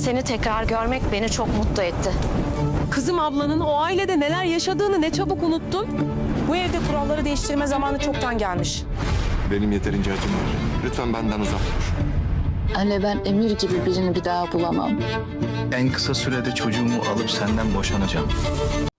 Seni tekrar görmek beni çok mutlu etti. Kızım ablanın o ailede neler yaşadığını ne çabuk unuttun. Bu evde kuralları değiştirme zamanı çoktan gelmiş. Benim yeterince acım var. Lütfen benden uzak dur. Anne ben Emir gibi birini bir daha bulamam. En kısa sürede çocuğumu alıp senden boşanacağım.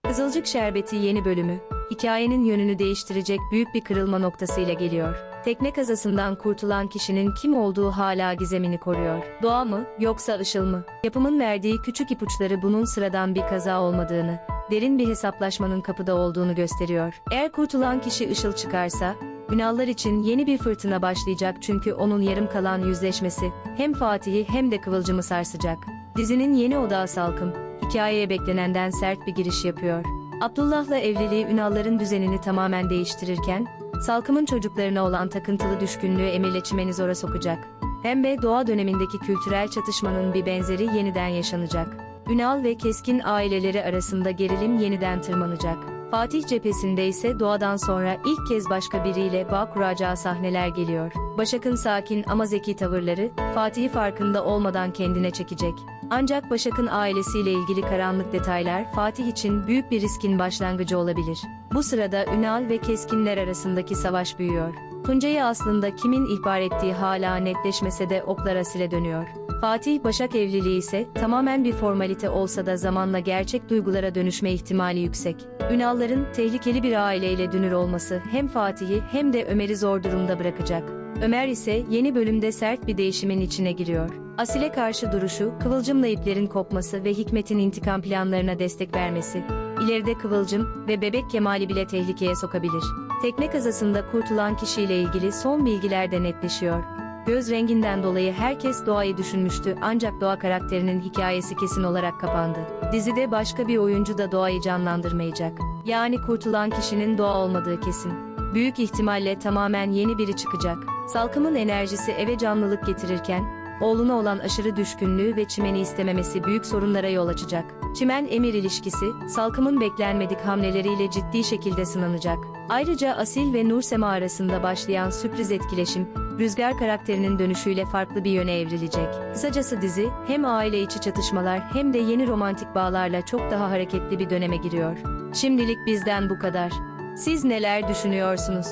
Kızılcık Şerbeti yeni bölümü, hikayenin yönünü değiştirecek büyük bir kırılma noktasıyla geliyor. Tekne kazasından kurtulan kişinin kim olduğu hala gizemini koruyor. Doğa mı, yoksa Işıl mı? Yapımın verdiği küçük ipuçları bunun sıradan bir kaza olmadığını, derin bir hesaplaşmanın kapıda olduğunu gösteriyor. Eğer kurtulan kişi Işıl çıkarsa, Ünallar için yeni bir fırtına başlayacak çünkü onun yarım kalan yüzleşmesi hem Fatih'i hem de Kıvılcım'ı sarsacak. Dizinin yeni odağı Salkım, hikayeye beklenenden sert bir giriş yapıyor. Abdullah'la evliliği Ünalların düzenini tamamen değiştirirken, Salkım'ın çocuklarına olan takıntılı düşkünlüğü Emir'le çimeni zora sokacak. Pembe doğa dönemindeki kültürel çatışmanın bir benzeri yeniden yaşanacak. Ünal ve Keskin aileleri arasında gerilim yeniden tırmanacak. Fatih cephesinde ise doğadan sonra ilk kez başka biriyle bağ kuracağı sahneler geliyor. Başak'ın sakin ama zeki tavırları, Fatih'i farkında olmadan kendine çekecek. Ancak Başak'ın ailesiyle ilgili karanlık detaylar Fatih için büyük bir riskin başlangıcı olabilir. Bu sırada Ünal ve Keskinler arasındaki savaş büyüyor. Tuncay'ı aslında kimin ihbar ettiği hala netleşmese de oklar Asil'e dönüyor. Fatih Başak evliliği ise tamamen bir formalite olsa da zamanla gerçek duygulara dönüşme ihtimali yüksek. Ünalların tehlikeli bir aileyle dünür olması hem Fatih'i hem de Ömer'i zor durumda bırakacak. Ömer ise yeni bölümde sert bir değişimin içine giriyor. Asil'e karşı duruşu, Kıvılcım'la iplerin kopması ve Hikmet'in intikam planlarına destek vermesi, ileride Kıvılcım ve Bebek Kemal'i bile tehlikeye sokabilir. Tekne kazasında kurtulan kişiyle ilgili son bilgiler de netleşiyor. Göz renginden dolayı herkes Doğa'yı düşünmüştü ancak Doğa karakterinin hikayesi kesin olarak kapandı. Dizide başka bir oyuncu da Doğa'yı canlandırmayacak. Yani kurtulan kişinin Doğa olmadığı kesin. Büyük ihtimalle tamamen yeni biri çıkacak. Salkım'ın enerjisi eve canlılık getirirken, oğluna olan aşırı düşkünlüğü ve Çimen'i istememesi büyük sorunlara yol açacak. Çimen-Emir ilişkisi, Salkım'ın beklenmedik hamleleriyle ciddi şekilde sınanacak. Ayrıca Asil ve Nursema arasında başlayan sürpriz etkileşim, Rüzgar karakterinin dönüşüyle farklı bir yöne evrilecek. Kısacası dizi, hem aile içi çatışmalar hem de yeni romantik bağlarla çok daha hareketli bir döneme giriyor. Şimdilik bizden bu kadar. Siz neler düşünüyorsunuz?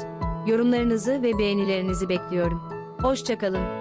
Yorumlarınızı ve beğenilerinizi bekliyorum. Hoşçakalın.